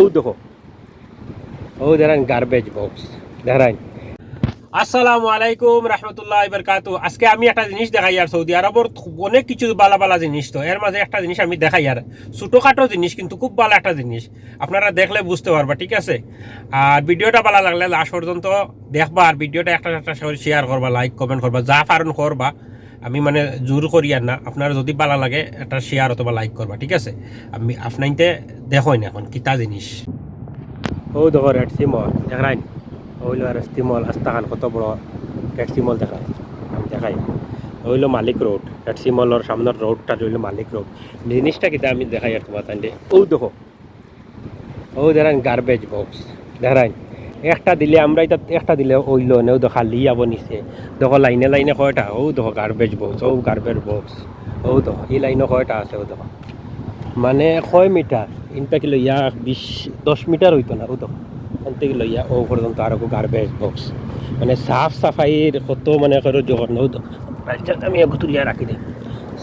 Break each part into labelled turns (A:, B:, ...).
A: ও দেখো। ও দেখেন garbage box দেখেন। আসসালামু আলাইকুম রহমতুল্লাহ বরকাতু। আজকে আমি একটা জিনিস দেখাই আর সৌদি আরবর অনেক কিছু বালা বালা জিনিস তো। এর মাঝে একটা জিনিস আমি দেখাই আর। ছোটোখাটো জিনিস, কিন্তু খুব ভালো একটা জিনিস। আপনারা দেখলে বুঝতে পারবা, ঠিক আছে? আর ভিডিওটা ভালো লাগলে লাস্ট পর্যন্ত দেখবা আর ভিডিওটা একটা একটা শেয়ার করবা লাইক কমেন্ট করবা, যা পারেন করবা। আমি মানে জোর করি আর না আপনার যদি ভালো লাগে, এটা শেয়ার অথবা লাইক করবা ঠিক আছে? আমি আপনাইতে দেখোই না এখন কিতা জিনিস। ও দেখো রেড সিমল দেখাই ওইলো আর সিমল আস্তাখান কত বড়? সিমল দেখায় আমি দেখাই। ওইলো মালিক রোড রেড সিমলের সামনের রোডটা রইল মালিক রোড জিনিসটা কিতা আমি দেখাই আর তোমার তাই ও দেখো ও দেখান গার্বেজ বক্স দেখাই একটা দিলে আমরা এটা একটা দিলে ওইলো নেও দেখো খালি যাব নিচে দেখো লাইনে লাইনে কয়টা? ও দেখো গার্বেজ বক্স ও গার্বেজ বক্স ও দেখো, এই লাইনে কয়টা আছে ও দেখো। মানে কয় মিটার? ইনটা কি লইয়া বিশ, দশ মিটার হইতো না ও দেখো। এখান থেকে লইয়া ও পর্যন্ত আর গার্বেজ বক্স মানে সাফ সাফাইয়ের কত মানে করো যখন ও দেখো। আমি এগু তুলিয়া রাখি দিই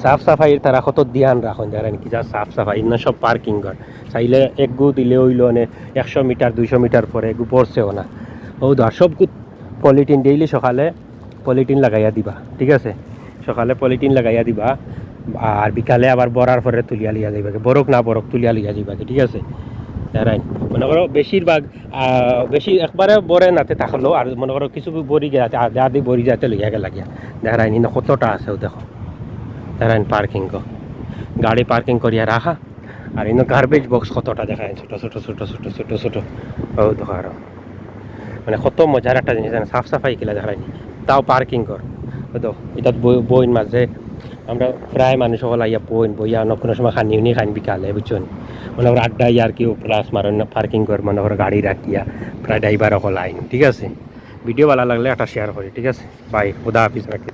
A: সাফ সাফাইয়ের তারা কত ধ্যান রাখুন যারা কি যা সাফ সাফাই না সব পার্কিং ঘর চাইলে এক গু দিলে হইল মানে একশো মিটার দুইশো মিটার পরে এগু পড়ছেও না ও ধর সব পলিটিন ডেইলি সকালে পলিটিন লাগাইয়া দিবা, ঠিক আছে? সকালে পলিটিন লাগাইয়া দিবা, আর বিকালে আবার বরার পরে তুলিয়া লিয়া যাইবাকে বরক না বরক তুলিয়া লিয়া যাইবাকে ঠিক আছে? রাইন মনে করো বেশিরভাগ বেশি একবারে বরে নাতে থাকল আর মনে করো কিছু বরি গেছে আধা আধি বরি যাতে লইয়া গে লাগিয়া দেখারাইন ইনো কতটা আছে দেখো। দেখারাইন পার্কিং কো। গাড়ি পার্কিং করিয়া রাখা আর ইনো গার্বেজ বক্স কতটা দেখায়? ছোট ছোট ছোট ছোট ছোট ছোট। ও দেখো আরও মানে কত মজার একটা জিনিস জানেন, সাফ সাফাই কিলা দেখায়নি তাও পার্কিং কর। তো এটা বইন মাঝে আমরা প্রায় মানুষ সকল আইয়া বইন বইয়া অন্য কোনো সময় খানি উনি খান বিকালে বুঝছেন মনে করো আড্ডা ইয়ার কেউ প্লাস মারেন পার্কিং কর মনে করো গাড়ি রাখিয়া প্রায় ড্রাইভার সকল আইন ঠিক আছে? ভিডিও ভালো লাগলে একটা শেয়ার করি ঠিক আছে? বাই খুদা হাফিজ রাখি।